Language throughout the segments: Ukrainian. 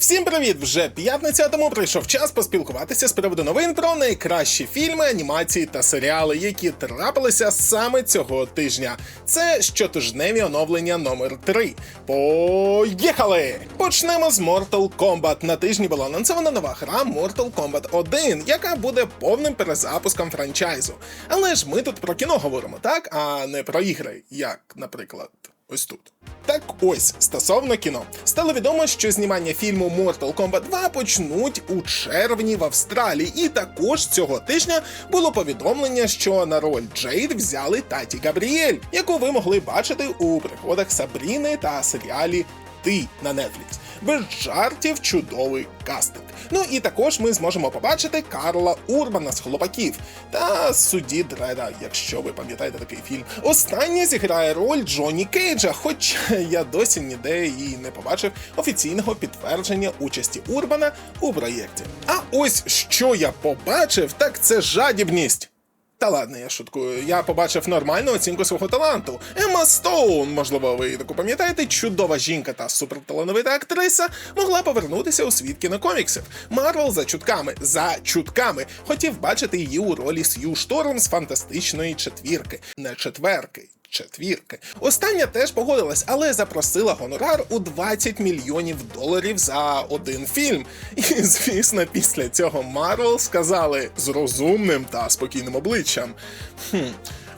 Всім привіт! Вже п'ятниця, тому прийшов час поспілкуватися з приводу новин про найкращі фільми, анімації та серіали, які трапилися саме цього тижня. Це щотижневі оновлення номер 3 Поїхали! Почнемо з Mortal Kombat. На тижні була анонсована нова гра Mortal Kombat 1, яка буде повним перезапуском франчайзу. Але ж ми тут про кіно говоримо, так? А не про ігри, як, наприклад, ось тут. Так ось стосовно кіно, стало відомо, що знімання фільму Mortal Kombat 2 почнуть у червні в Австралії, і також цього тижня було повідомлення, що на роль Джейд взяли Таті Габріель, яку ви могли бачити у приходах Сабріни та серіалі Ти на Netflix. Без чудовий кастинг. Ну і також ми зможемо побачити Карла Урбана з хлопаків та судді Дреда, якщо ви пам'ятаєте такий фільм. Останній зіграє роль Джоні Кейджа, хоча я досі ніде і не побачив офіційного підтвердження участі Урбана у проєкті. А ось що я побачив, так це жадібність. Та ладно, я шуткую. Я побачив нормальну оцінку свого таланту. Ема Стоун, можливо, ви таку пам'ятаєте, чудова жінка та суперталановита актриса могла повернутися у світ кінокоміксів. Марвел за чутками, за чутками хотів бачити її у ролі Сью Шторм з фантастичної четвірки, не четверки. Четвірки. Остання теж погодилась, але запросила гонорар у 20 мільйонів доларів за один фільм. І звісно, після цього Марвел сказали з розумним та спокійним обличчям. Хм,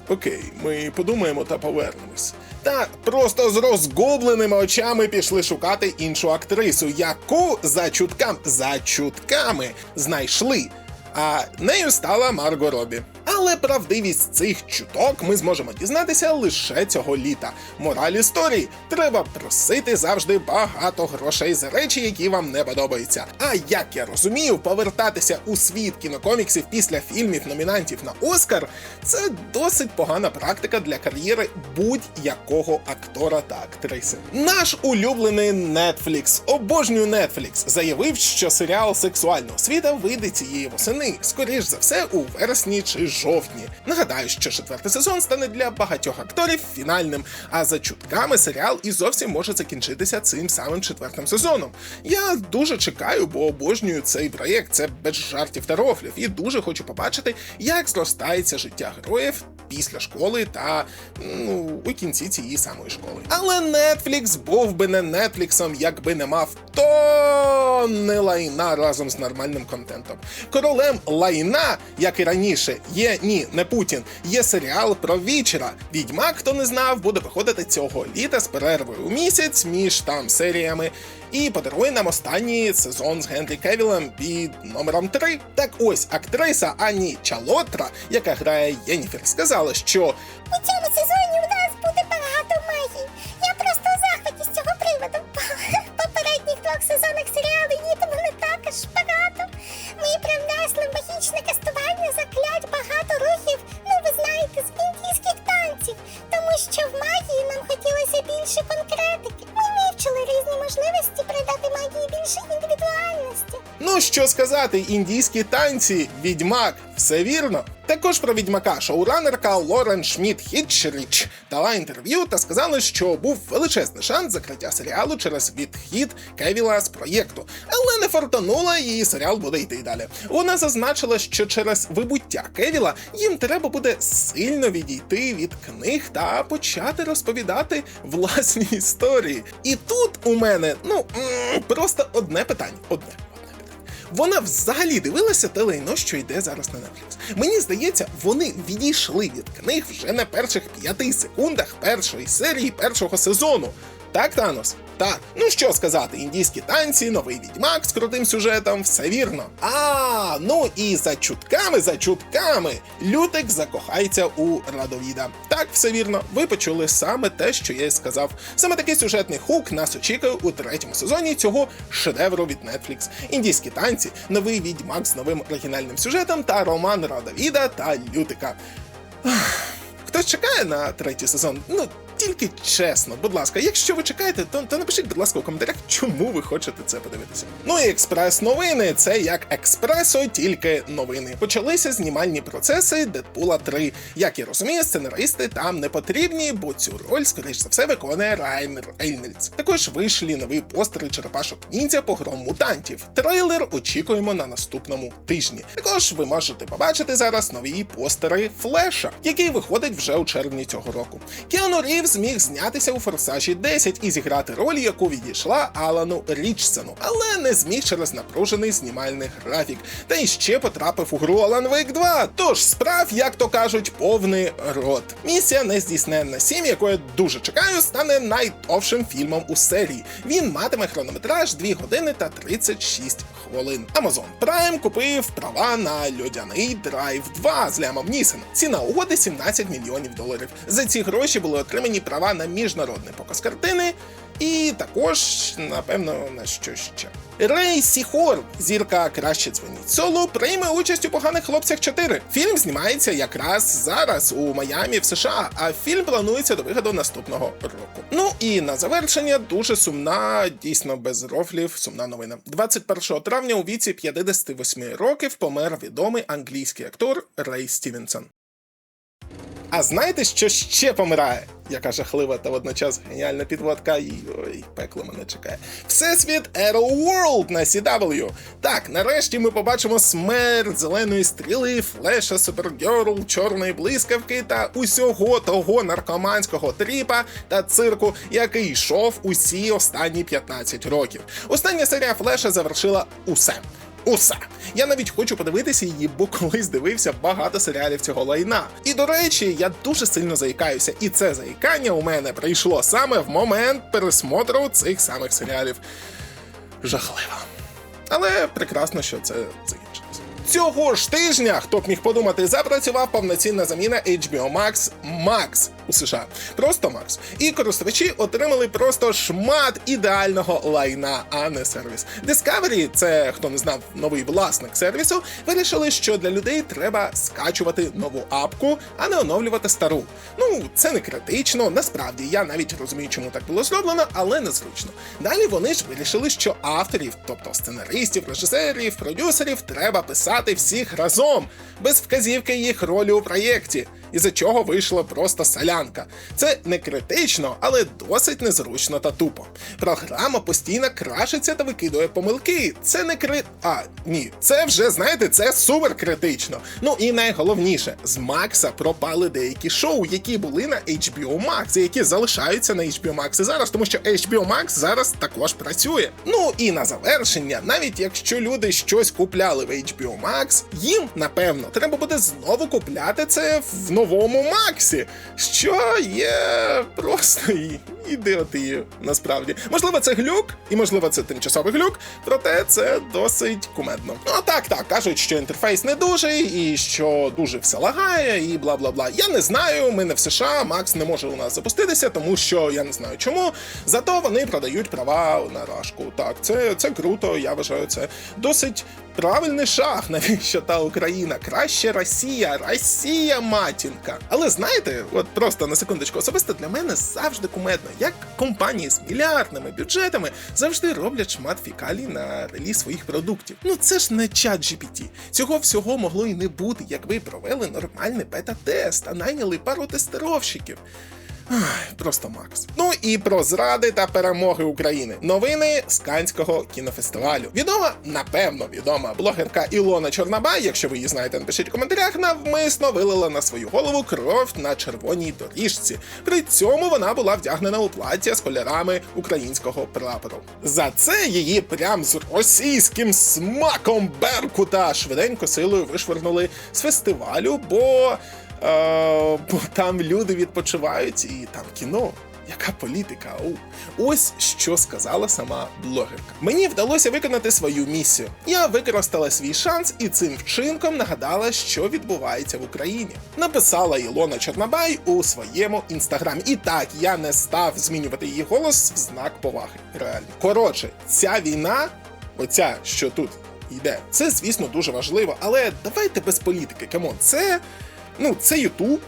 окей, ми подумаємо та повернемось. Та просто з розгубленими очами пішли шукати іншу актрису, яку за чуткам, за чутками знайшли. А нею стала Марго Робі. Але правдивість цих чуток ми зможемо дізнатися лише цього літа. Мораль історії треба просити завжди багато грошей за речі, які вам не подобаються. А як я розумію, повертатися у світ кінокоміксів після фільмів номінантів на Оскар це досить погана практика для кар'єри будь-якого актора та актриси. Наш улюблений Netflix, обожнюю Netflix, заявив, що серіал сексуального світа вийде цієї восени, скоріш за все, у вересні чи жовтні. Нагадаю, що четвертий сезон стане для багатьох акторів фінальним, а за чутками серіал і зовсім може закінчитися цим самим четвертим сезоном. Я дуже чекаю, бо обожнюю цей проєкт. Це без жартів та рофлів, і дуже хочу побачити, як зростається життя героїв після школи та ну у кінці цієї самої школи. Але Netflix був би не Нетфліксом, якби не мав тонни лайна разом з нормальним контентом. Королем лайна, як і раніше, є ні, не Путін, є серіал про вічера. Відьмак, хто не знав, буде виходити цього літа з перервою у місяць між там серіями. І подарує нам останній сезон з Генрі Кевілем під номером 3. Так ось актриса Ані Чалотра, яка грає Єніфер, сказала, що У цьому сезоні у нас буде двох сезонах серіалу там не також багато. Ми прям внесли магічне кастування заклять багато рухів, ну ви знаєте, з індійських танців. Тому що в магії нам хотілося більше конкретики. Ми вивчили різні можливості придати магії більше індивідуальності. Ну що сказати, індійські танці, відьмак, все вірно. Також про відьмака шоуранерка Лорен Шмідт Хітчеріч дала інтерв'ю та сказала, що був величезний шанс закриття серіалу через відхід Кевіла з проєкту, але не фартанула, і серіал буде йти далі. Вона зазначила, що через вибуття Кевіла їм треба буде сильно відійти від книг та почати розповідати власні історії. І тут у мене ну просто одне питання. Одне. Вона взагалі дивилася те лайно, що йде зараз на Netflix. Мені здається, вони відійшли від книг вже на перших п'яти секундах першої серії першого сезону. Так, Танос? Так, ну що сказати, індійські танці, новий відьмак з крутим сюжетом, все вірно. А, ну і за чутками, за чутками, Лютик закохається у Радовіда. Так, все вірно, ви почули саме те, що я й сказав. Саме такий сюжетний хук нас очікує у третьому сезоні цього шедевру від Netflix. Індійські танці, новий відьмак з новим оригінальним сюжетом та роман Радовіда та Лютика. Хтось чекає на третій сезон? Ну, Тільки чесно, будь ласка, якщо ви чекаєте, то, то напишіть, будь ласка, у коментарях, чому ви хочете це подивитися. Ну і експрес-новини це як експресо, тільки новини. Почалися знімальні процеси Дедпула 3. Як я розумію, сценаристи там не потрібні, бо цю роль, скоріш за все, виконує Райнер Рейнольдс. Також вийшли нові постери черепашок ніндзя погром мутантів. Трейлер очікуємо на наступному тижні. Також ви можете побачити зараз нові постери Флеша, який виходить вже у червні цього року. Кіану Рівз зміг знятися у Форсажі 10 і зіграти роль, яку відійшла Алану Річсону, але не зміг через напружений знімальний графік. Та й ще потрапив у гру Alan Wake 2. Тож справ, як то кажуть, повний рот. Місія нездійсненна 7, яку дуже чекаю, стане найдовшим фільмом у серії. Він матиме хронометраж 2 години та 36 хвилин. Amazon Prime купив права на льодяний Драйв 2 з Лямом Нісеном. Ціна угоди 17 мільйонів доларів. За ці гроші були отримані права на міжнародний показ картини. І також, напевно, на що ще. Рей Сіхор, зірка краще дзвоніть соло, прийме участь у поганих хлопцях 4. Фільм знімається якраз зараз у Майамі в США, а фільм планується до виходу наступного року. Ну і на завершення дуже сумна, дійсно без рофлів, сумна новина. 21 травня у віці 58 років помер відомий англійський актор Рей Стівенсон. А знаєте, що ще помирає? Яка жахлива та водночас геніальна підводка, і ой, пекло мене чекає. Всесвіт Arrow World на CW. Так, нарешті ми побачимо смерть зеленої стріли, флеша, супергерл, чорної блискавки та усього того наркоманського тріпа та цирку, який йшов усі останні 15 років. Остання серія флеша завершила усе. Усе. Я навіть хочу подивитися її, бо колись дивився багато серіалів цього лайна. І до речі, я дуже сильно заїкаюся, і це заїкання у мене прийшло саме в момент пересмотру цих самих серіалів. Жахливо. Але прекрасно, що це закінчилося. Цього ж тижня, хто б міг подумати, запрацював повноцінна заміна HBO Max Max у США. Просто Max. І користувачі отримали просто шмат ідеального лайна, а не сервіс. Discovery, це хто не знав, новий власник сервісу, вирішили, що для людей треба скачувати нову апку, а не оновлювати стару. Ну, це не критично. Насправді я навіть розумію, чому так було зроблено, але незручно. Далі вони ж вирішили, що авторів, тобто сценаристів, режисерів, продюсерів, треба писати всіх разом, без вказівки їх ролі у проєкті, із-за чого вийшла просто солянка. Це не критично, але досить незручно та тупо. Програма постійно крашиться та викидує помилки. Це не кри... А, ні, це вже, знаєте, це супер критично. Ну і найголовніше, з Макса пропали деякі шоу, які були на HBO Max, і які залишаються на HBO Max і зараз, тому що HBO Max зараз також працює. Ну і на завершення, навіть якщо люди щось купляли в HBO Max, їм напевно треба буде знову купляти це в новому Максі, що є просто ідіотією, насправді. Можливо, це глюк, і можливо, це тимчасовий глюк, проте це досить кумедно. Ну так, так кажуть, що інтерфейс не дуже, і що дуже все лагає, і бла бла бла. Я не знаю, ми не в США, Макс не може у нас запуститися, тому що я не знаю чому. Зато вони продають права на рашку. Так, це, це круто, я вважаю, це досить правильний шаг, навіщо та Україна. Краще Росія, Росія матінка. Але знаєте, от просто на секундочку, особисто для мене завжди кумедно, як компанії з мільярдними бюджетами завжди роблять шмат фікалій на реліз своїх продуктів. Ну це ж не чат GPT. Цього всього могло і не бути, якби провели нормальний бета-тест, а найняли пару тестировщиків. Просто Макс. Ну і про зради та перемоги України. Новини з Канського кінофестивалю. Відома, напевно, відома блогерка Ілона Чорнобай, якщо ви її знаєте, напишіть в коментарях, навмисно вилила на свою голову кров на червоній доріжці. При цьому вона була вдягнена у плаття з кольорами українського прапору. За це її прям з російським смаком Беркута швиденько силою вишвернули з фестивалю, бо бо там люди відпочивають і там кіно. Яка політика? Оу. Ось що сказала сама блогерка. Мені вдалося виконати свою місію. Я використала свій шанс і цим вчинком нагадала, що відбувається в Україні. Написала Ілона Чорнобай у своєму інстаграмі. І так, я не став змінювати її голос в знак поваги. Реально. Коротше, ця війна, оця, що тут йде, це, звісно, дуже важливо, але давайте без політики. Камон, це. Ну, це Ютуб.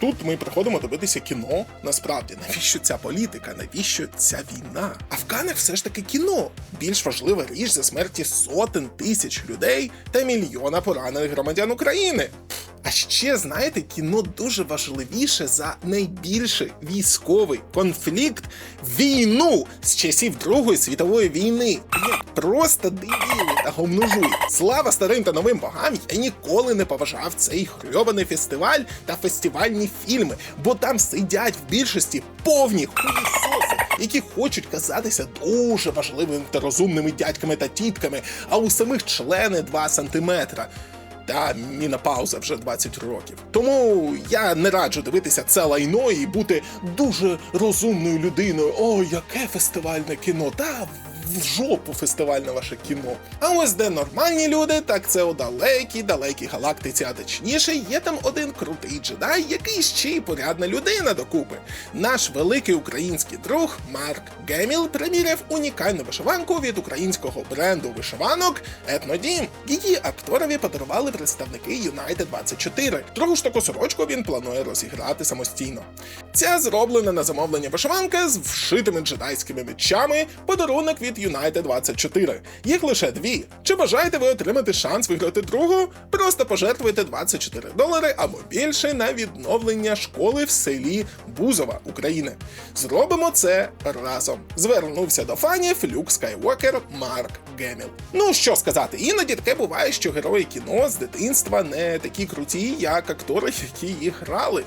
тут ми приходимо дивитися кіно. Насправді, навіщо ця політика? Навіщо ця війна? А в Канах все ж таки кіно. Більш важлива річ за смерті сотень тисяч людей та мільйона поранених громадян України. А ще знаєте, кіно дуже важливіше за найбільший військовий конфлікт війну з часів Другої світової війни. Я просто дивіли та гомножуй. Слава старим та новим богам, я ніколи не поважав цей хльобаний фестиваль та фестивальні фільми, бо там сидять в більшості повні хуїсоси, які хочуть казатися дуже важливими та розумними дядьками та тітками, а у самих члени 2 сантиметра. Та мінопауза вже 20 років. Тому я не раджу дивитися це лайно і бути дуже розумною людиною. О, яке фестивальне кіно! Та в жопу фестивальне ваше кіно. А ось де нормальні люди, так це у далекій, далекій галактиці, а точніше, є там один крутий джедай, який ще й порядна людина докупи. Наш великий український друг Марк Геміл приміряв унікальну вишиванку від українського бренду вишиванок Етнодім. Її акторові подарували представники United 24. Другу ж таку сорочку він планує розіграти самостійно. Ця зроблена на замовлення вишиванка з вшитими джедайськими мечами, подарунок від United 24. Їх лише дві. Чи бажаєте ви отримати шанс виграти другу? Просто пожертвуйте 24 долари або більше на відновлення школи в селі Бузова, України. Зробимо це разом. Звернувся до фанів Люк Скайуокер Марк Геміл. Ну що сказати, іноді таке буває, що герої кіно з дитинства не такі круті, як актори, які їх грали.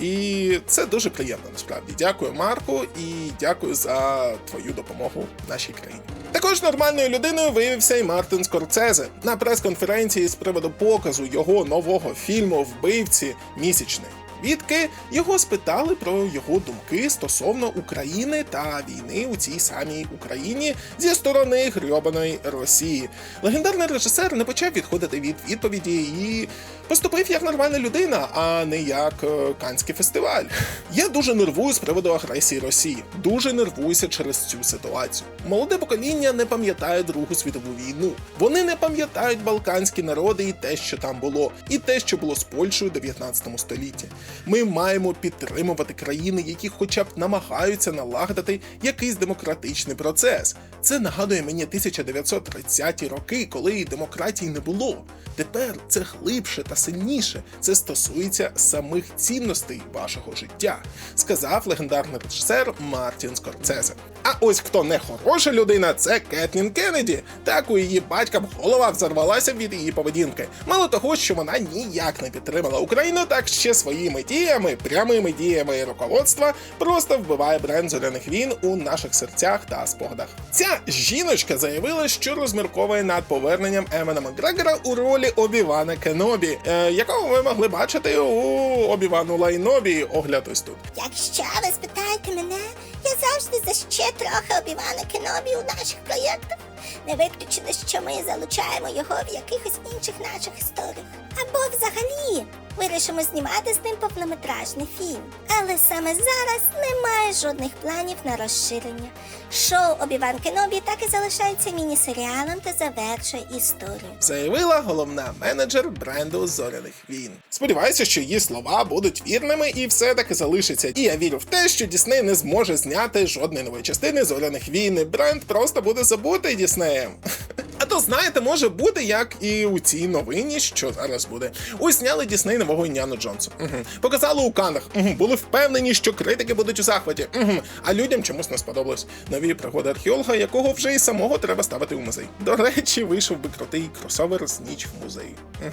І це дуже приємно насправді. Дякую, Марку, і дякую за твою допомогу нашій країні. Також нормальною людиною виявився і Мартин Скорцезе на прес-конференції з приводу показу його нового фільму Вбивці місячний. Відки його спитали про його думки стосовно України та війни у цій самій Україні зі сторони грьобаної Росії. Легендарний режисер не почав відходити від відповіді і поступив як нормальна людина, а не як е, Канський фестиваль. Я дуже нервую з приводу агресії Росії. Дуже нервуюся через цю ситуацію. Молоде покоління не пам'ятає Другу світову війну. Вони не пам'ятають балканські народи і те, що там було, і те, що було з Польщею у 19 столітті. Ми маємо підтримувати країни, які хоча б намагаються налагодити якийсь демократичний процес. Це нагадує мені 1930-ті роки, коли демократії не було. Тепер це глибше та сильніше. Це стосується самих цінностей вашого життя, сказав легендарний режисер Мартін Скорцезе. А ось хто не хороша людина, це Кетнін Кеннеді. Так у її батька голова взорвалася від її поведінки. Мало того, що вона ніяк не підтримала Україну, так ще своїми діями, прямими діями руководства просто вбиває бренд зоряних війн у наших серцях та спогадах. Ця жіночка заявила, що розмірковує над поверненням Емена Макгрегора у ролі Обівана Кенобі, е, якого ви могли бачити у Обівану Лайнобі. Огляд ось тут. Якщо ви спитаєте мене, я завжди за ще трохи обівана Кенобі у наших проєктах. Не виключено, що ми залучаємо його в якихось інших наших історіях. Або взагалі вирішимо знімати з ним повнометражний фільм. Але саме зараз немає жодних планів на розширення. Шоу Обіван Кенобі так і залишається міні-серіалом та завершує історію. заявила головна менеджер бренду зоряних війн. Сподіваюся, що її слова будуть вірними і все таки залишиться. І я вірю в те, що Дісней не зможе зняти жодної нової частини зоряних війн. Бренд просто буде забутий Діснеєм. А то знаєте, може бути як і у цій новині, що зараз буде. Ось зняли Дісней нового Іняну Джонсу. Угу. Показали у канах. Угу. Були впевнені, що критики будуть у захваті. Угу. А людям чомусь не сподобалось. Нові пригоди археолога, якого вже і самого треба ставити у музей. До речі, вийшов би крутий кросовер з ніч в музеї. Угу.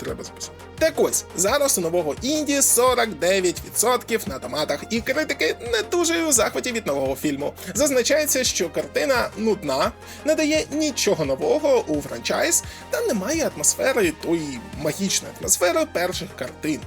Треба записати. Так ось, зараз у нового інді 49% на томатах, і критики не дуже у захваті від нового фільму. Зазначається, що картина нудна, не дає нічого нового у франчайз та не має атмосфери тої магічної атмосфери перших картин.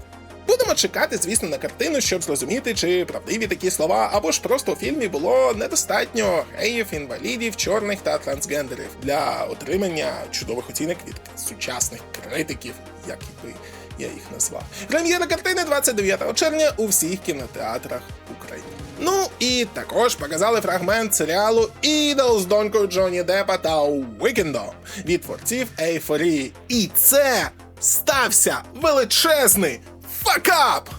Будемо чекати, звісно, на картину, щоб зрозуміти, чи правдиві такі слова, або ж просто у фільмі було недостатньо геїв, інвалідів, чорних та трансгендерів для отримання чудових оцінок від сучасних критиків, як би я їх назвав. Прем'єра картини 29 червня у всіх кінотеатрах України. Ну і також показали фрагмент серіалу Ідол з донькою Джоні Деппа та Уікендом від творців Ейфорії. І це стався величезний факап!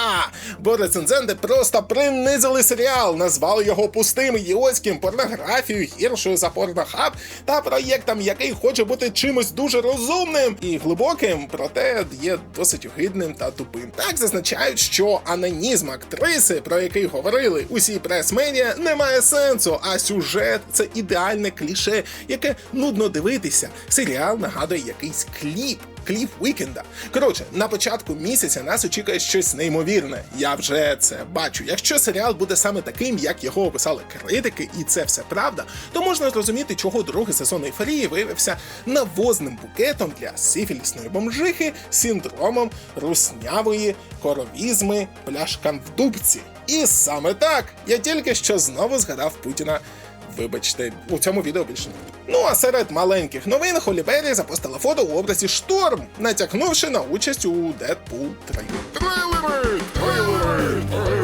Ха! Бо рецензенти просто принизили серіал, назвали його пустим ідіотським порнографією гіршою за порнохаб та проєктом, який хоче бути чимось дуже розумним і глибоким, проте є досить огидним та тупим. Так зазначають, що анонізм актриси, про який говорили усі прес-медіа, не має сенсу, а сюжет це ідеальне кліше, яке нудно дивитися. Серіал нагадує якийсь кліп. Кліп Вікенда. Коротше, на початку місяця нас очікує щось неймовірне. Я вже це бачу. Якщо серіал буде саме таким, як його описали критики, і це все правда, то можна зрозуміти, чого другий сезон ейфорії виявився навозним букетом для сифілісної бомжихи синдромом руснявої коровізми пляшкам в дубці. І саме так я тільки що знову згадав Путіна. Вибачте, у цьому відео більше не. Ну а серед маленьких новин Холі Беррі запостила фото у образі Шторм, натякнувши на участь у Deadpool 3. Трейлери! Трейлери!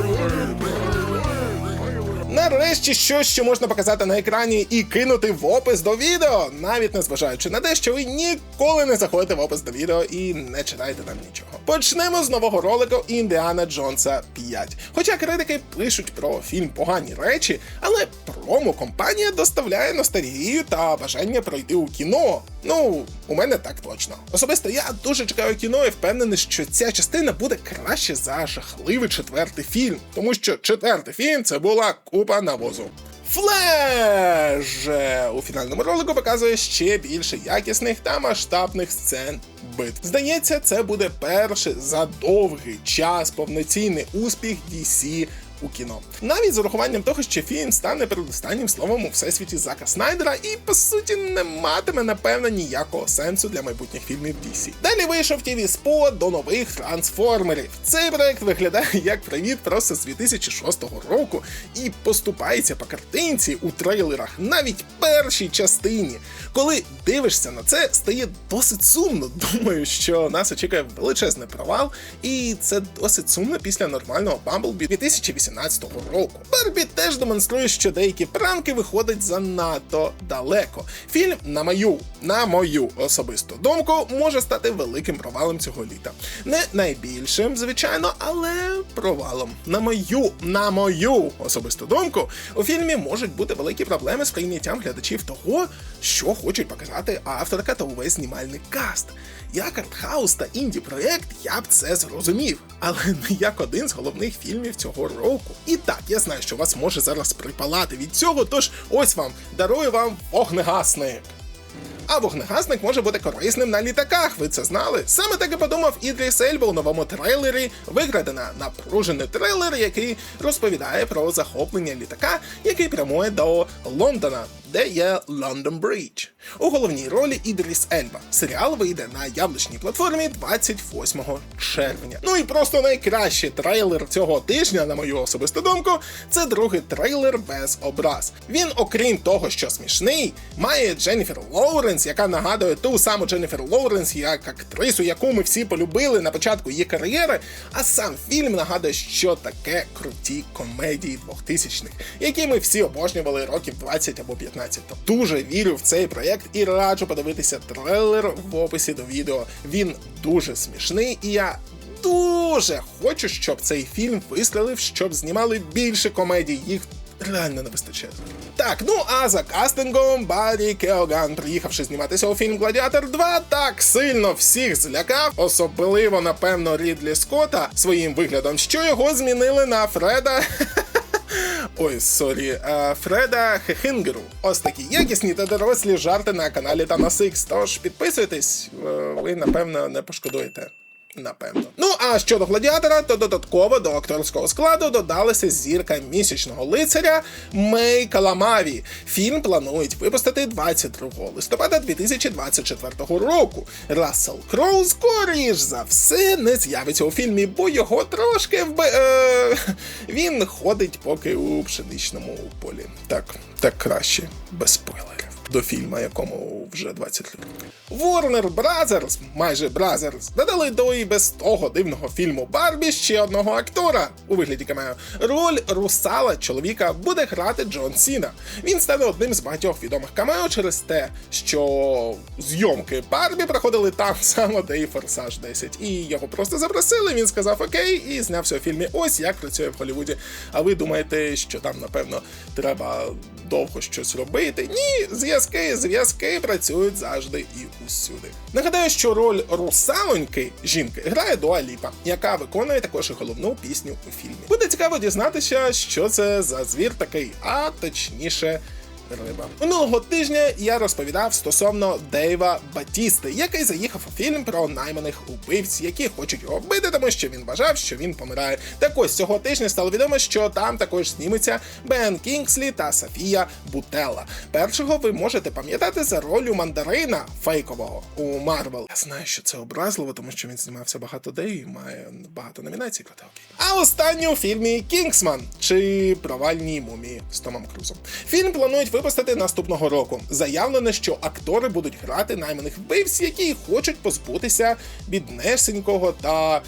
Нарешті щось, що можна показати на екрані і кинути в опис до відео, навіть незважаючи на те, що ви ніколи не заходите в опис до відео і не читаєте там нічого. Почнемо з нового ролику Індіана Джонса 5. Хоча критики пишуть про фільм погані речі, але промо-компанія доставляє ностальгію та бажання пройти у кіно. Ну, у мене так точно. Особисто я дуже чекаю кіно і впевнений, що ця частина буде краще за жахливий четвертий фільм, тому що четвертий фільм це була купа навозу. Флеш у фінальному ролику показує ще більше якісних та масштабних сцен битв. Здається, це буде перший за довгий час повноцінний успіх DC у кіно. Навіть з урахуванням того, що фільм стане передостаннім словом у всесвіті Зака Снайдера і по суті не матиме напевно ніякого сенсу для майбутніх фільмів DC. Далі вийшов tv спот до нових трансформерів. Цей проект виглядає як привіт просто з 2006 року і поступається по картинці у трейлерах навіть першій частині. Коли дивишся на це, стає досить сумно. Думаю, що нас очікує величезний провал, і це досить сумно після нормального Bumblebee 2018 року. Барбі теж демонструє, що деякі пранки виходять занадто далеко. Фільм, на мою, на мою особисту думку, може стати великим провалом цього літа. Не найбільшим, звичайно, але провалом. На мою, на мою особисту думку, у фільмі можуть бути великі проблеми з прийняттям глядачів того, що хочуть показати авторка та увесь знімальний каст. Як артхаус та інді проект я б це зрозумів, але не як один з головних фільмів цього року. І так, я знаю, що вас може зараз припалати від цього, тож ось вам дарую вам вогнегасник. А вогнегасник може бути корисним на літаках, ви це знали? Саме так і подумав Ідріс Ельба у новому трейлері. Викрадена напружений трейлер, який розповідає про захоплення літака, який прямує до Лондона, де є Лондон Бридж. У головній ролі Ідріс Ельба. Серіал вийде на яблучній платформі 28 червня. Ну і просто найкращий трейлер цього тижня, на мою особисту думку, це другий трейлер без образ. Він, окрім того, що смішний, має Дженніфер Лоуренс, яка нагадує ту саму Дженніфер Лоуренс, як актрису, яку ми всі полюбили на початку її кар'єри. А сам фільм нагадує, що таке круті комедії 2000-х, які ми всі обожнювали років 20 або 15 тому. Дуже вірю в цей проєкт і раджу подивитися трейлер в описі до відео. Він дуже смішний, і я дуже хочу, щоб цей фільм вистрелив, щоб знімали більше комедій. Їх реально не вистачає. Так, ну а за кастингом Баррі Кеоган, приїхавши зніматися у фільм Гладіатор 2, так сильно всіх злякав, особливо, напевно, Рідлі Скотта своїм виглядом, що його змінили на Фреда. Ой, сорі, е, Фреда Хехінгеру. Ось такі якісні та дорослі жарти на каналі Танасикс. Тож підписуйтесь, е, ви напевно не пошкодуєте. Напевно. Ну а щодо гладіатора, то додатково до акторського складу додалася зірка місячного лицаря Мей Каламаві. Фільм планують випустити 22 листопада 2024 року. Рассел Кроу, скоріш за все, не з'явиться у фільмі, бо його трошки вби... Е... Він ходить поки у пшеничному полі. Так, так краще, без спойлерів. До фільму, якому вже 20 років. Warner Brothers, майже Brothers, додали до і без того дивного фільму Барбі ще одного актора у вигляді камео. Роль русала чоловіка буде грати Джон Сіна. Він стане одним з багатьох відомих камео через те, що зйомки Барбі проходили там само, де і Форсаж 10. І його просто запросили. Він сказав окей і знявся у фільмі. Ось як працює в Голлівуді. А ви думаєте, що там, напевно, треба довго щось робити? Ні, зв'язки, зв'язки працюють завжди і усюди. Нагадаю, що роль русалоньки жінки грає Дуа Ліпа, яка виконує також головну пісню у фільмі. Буде цікаво дізнатися, що це за звір такий, а точніше. Риба. Минулого тижня я розповідав стосовно Дейва Батісти, який заїхав у фільм про найманих убивць, які хочуть його вбити, тому що він вважав, що він помирає. Так ось цього тижня стало відомо, що там також зніметься Бен Кінгслі та Софія Бутелла. Першого ви можете пам'ятати за ролью мандарина фейкового у Марвел. Я знаю, що це образливо, тому що він знімався багато де і має багато номінацій, проте окей. А останню у фільмі Кінгсман чи провальні мумії з Томом Крузом. Фільм планують випустити наступного року. Заявлено, що актори будуть грати найманих вбивць, які хочуть позбутися біднесенького та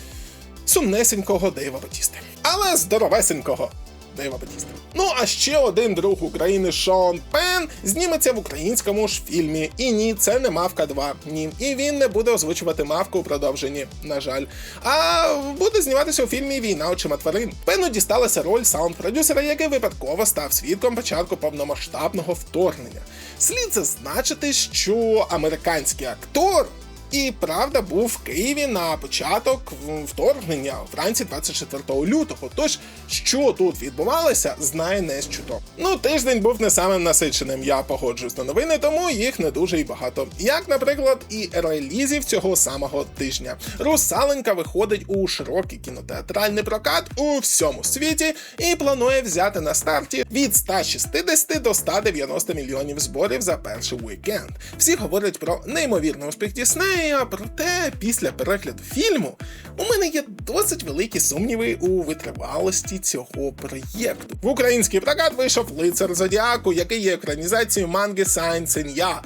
сумнесенького Дейва Батісти. Але здоровесенького Дейва Батіста. Ну а ще один друг України Шон Пен зніметься в українському ж фільмі. І ні, це не Мавка 2. Ні. І він не буде озвучувати мавку у продовженні, на жаль. А буде зніматися у фільмі Війна очима тварин. Пену дісталася роль саунд-продюсера, який випадково став свідком початку повномасштабного вторгнення. Слід зазначити, що американський актор. І правда був в Києві на початок вторгнення вранці 24 лютого. Тож, що тут відбувалося, знає не з чуток. Ну, тиждень був не самим насиченим. Я погоджуюсь на новини, тому їх не дуже й багато. Як, наприклад, і релізів цього самого тижня. Русаленька виходить у широкий кінотеатральний прокат у всьому світі і планує взяти на старті від 160 до 190 мільйонів зборів за перший уікенд. Всі говорять про неймовірний успіх Діснея, проте після перегляду фільму у мене є досить великі сумніви у витривалості цього проєкту. В український прокат вийшов лицар Зодіаку, який є екранізацією манги Сайн Сенья.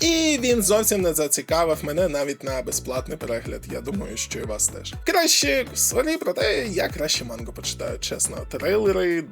І він зовсім не зацікавив мене навіть на безплатний перегляд. Я думаю, що і вас теж. Краще сорі, проте я краще мангу почитаю, чесно. Трейлери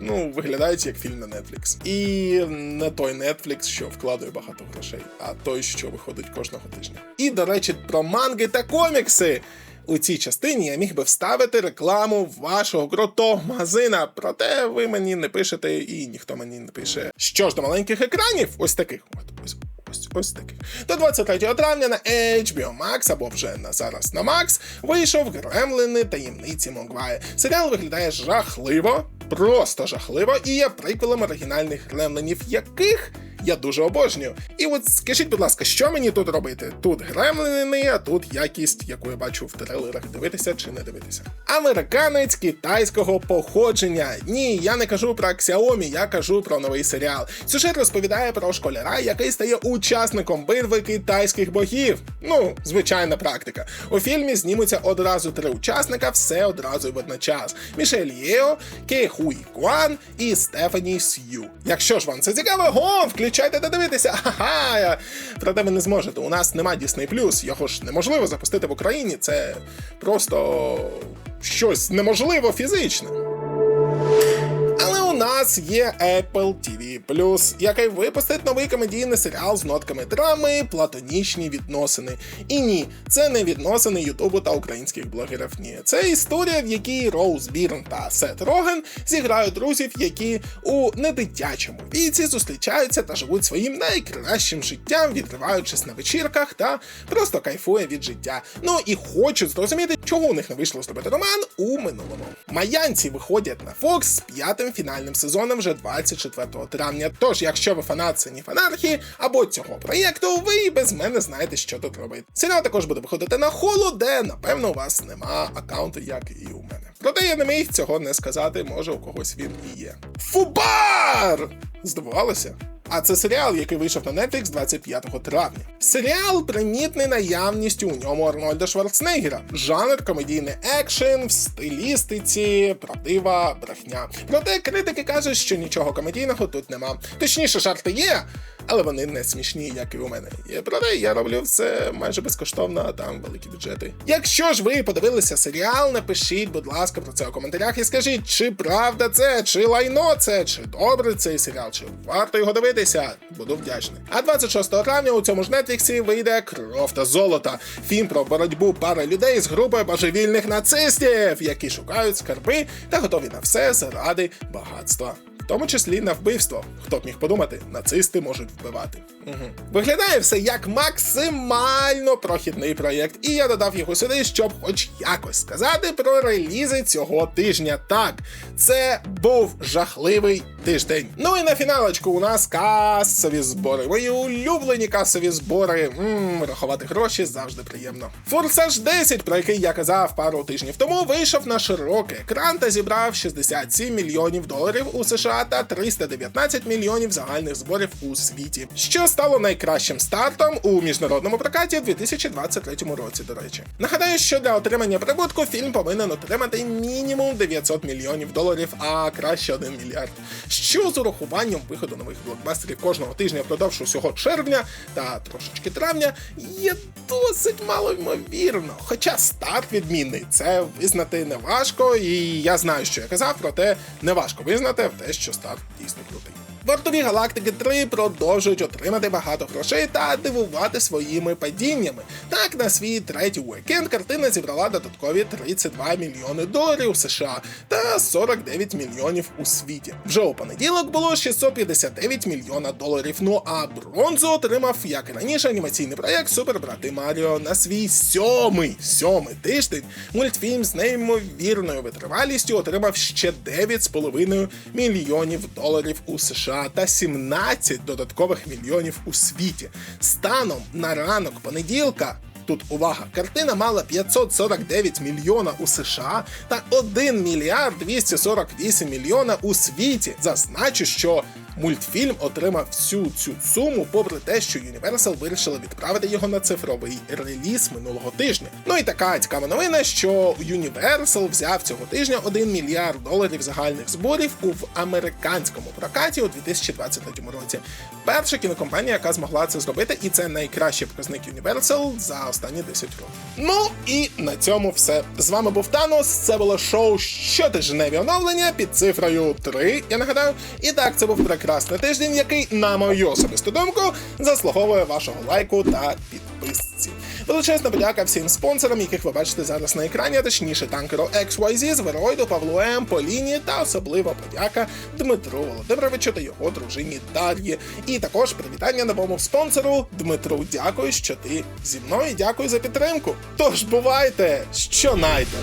ну, виглядають як фільм на Netflix. І не той Netflix, що вкладує багато грошей, а той, що виходить кожного тижня. І, до речі, про манги та комікси. У цій частині я міг би вставити рекламу вашого крутого магазина, проте ви мені не пишете і ніхто мені не пише. Що ж до маленьких екранів, ось таких. От ось. Ось, ось таких. До 23 травня на HBO Max або вже на зараз на Max вийшов Гремлини таємниці Монгвая. Серіал виглядає жахливо, просто жахливо, і є приквелом оригінальних гремлинів, яких я дуже обожнюю. І от скажіть, будь ласка, що мені тут робити? Тут гремлини, а тут якість, яку я бачу в трейлерах, дивитися чи не дивитися. Американець китайського походження. Ні, я не кажу про Xiaomi, я кажу про новий серіал. Сюжет розповідає про школяра, який стає учасником битви китайських богів. Ну, звичайна практика. У фільмі знімуться одразу три учасника, все одразу і водночас: Мішель Єо, Кей Хуй Куан і Стефані Сью. Якщо ж вам це цікаво, го, включайте та дивитися. Ха-ха! Проте ви не зможете. У нас нема Disney+, його ж неможливо запустити в Україні. Це просто щось неможливо фізичне. Нас є Apple TV+, який випустить новий комедійний серіал з нотками драми Платонічні відносини. І ні, це не відносини Ютубу та українських блогерів. Ні, це історія, в якій Роуз Бірн та Сет Роген зіграють друзів, які у недитячому віці зустрічаються та живуть своїм найкращим життям, відриваючись на вечірках та просто кайфує від життя. Ну і хочуть зрозуміти, чого у них не вийшло зробити роман у минулому. Майянці виходять на Fox з п'ятим фінальним сезоном вже 24 травня. Тож, якщо ви фанат синів анархії або цього проєкту, ви без мене знаєте, що тут робити. Серіал також буде виходити на холу, де напевно у вас нема аккаунту, як і у мене. Проте я не міг цього не сказати, може у когось він і є. Фубар! Здивувалося? А це серіал, який вийшов на Netflix 25 травня. Серіал примітний наявністю у ньому Арнольда Шварценеггера. Жанр комедійний екшен в стилістиці, правдива брехня. Проте критики кажуть, що нічого комедійного тут нема. Точніше, жарти є, але вони не смішні, як і у мене. І проте я роблю все майже безкоштовно, а там великі бюджети. Якщо ж ви подивилися серіал, напишіть, будь ласка, про це у коментарях і скажіть, чи правда це, чи лайно це, чи добре цей серіал, чи варто його дивитися. Буду вдячний. А 26 травня у цьому ж Нетфліксі вийде кров та золото. Фільм про боротьбу пари людей з групою божевільних нацистів, які шукають скарби та готові на все заради багатства. Тому числі на вбивство. Хто б міг подумати, нацисти можуть вбивати. Угу. Виглядає все як максимально прохідний проєкт, і я додав його сюди, щоб хоч якось сказати про релізи цього тижня. Так, це був жахливий тиждень. Ну і на фіналочку у нас касові збори. Мої улюблені касові збори. Мм, рахувати гроші завжди приємно. Форсаж 10, про який я казав пару тижнів тому, вийшов на широкий екран та зібрав 67 мільйонів доларів у США та 319 мільйонів загальних зборів у світі, що стало найкращим стартом у міжнародному прокаті у 2023 році. До речі, нагадаю, що для отримання прибутку фільм повинен отримати мінімум 900 мільйонів доларів, а краще 1 мільярд. Що з урахуванням виходу нових блокбастерів кожного тижня впродовж усього червня та трошечки травня є досить малоймовірно. Хоча старт відмінний, це визнати не важко, і я знаю, що я казав, проте не важко визнати те, що старт дійсно крутий. Вартові галактики 3 продовжують отримати багато грошей та дивувати своїми падіннями. Так, на свій третій уікенд картина зібрала додаткові 32 мільйони доларів США та 49 мільйонів у світі. Вже у понеділок було 659 мільйона доларів. Ну а бронзу отримав, як і раніше, анімаційний проєкт Супербрати Маріо на свій сьомий сьомий тиждень. Мультфільм з неймовірною витривалістю отримав ще 9,5 мільйонів доларів у США та 17 додаткових мільйонів у світі. Станом на ранок понеділка. Тут увага, картина мала 549 мільйона у США та 1 мільярд 248 мільйона у світі. Зазначу, що мультфільм отримав всю цю суму, попри те, що Universal вирішили відправити його на цифровий реліз минулого тижня. Ну і така цікава новина, що Universal взяв цього тижня 1 мільярд доларів загальних зборів у в американському прокаті у 2023 році. Перша кінокомпанія, яка змогла це зробити, і це найкращий показник Universal за останні 10 років. Ну і на цьому все. З вами був Танос. Це було шоу щотижневі оновлення під цифрою 3, я нагадаю. І так, це був прекрасний тиждень, який, на мою особисту думку, заслуговує вашого лайку та підписці. Величезна подяка всім спонсорам, яких ви бачите зараз на екрані, а точніше танкеру XYZ, Звероїду, Павлу М, Поліні та особлива подяка Дмитру Володимировичу та його дружині Дар'ї. І також привітання новому спонсору Дмитру. Дякую, що ти зі мною. Дякую за підтримку. Тож бувайте, що найде.